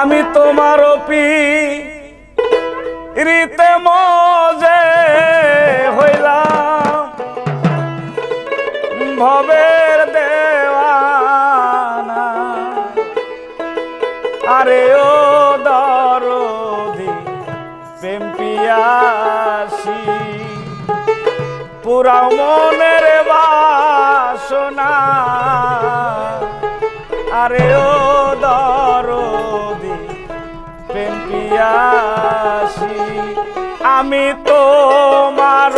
আমি তোমার পি রীতে মজে হইলাম। ভবের দেওয়ানা। আরে ও দরদি, প্রেম পুরা মনের বাসনা। আরে ও আমি তোমার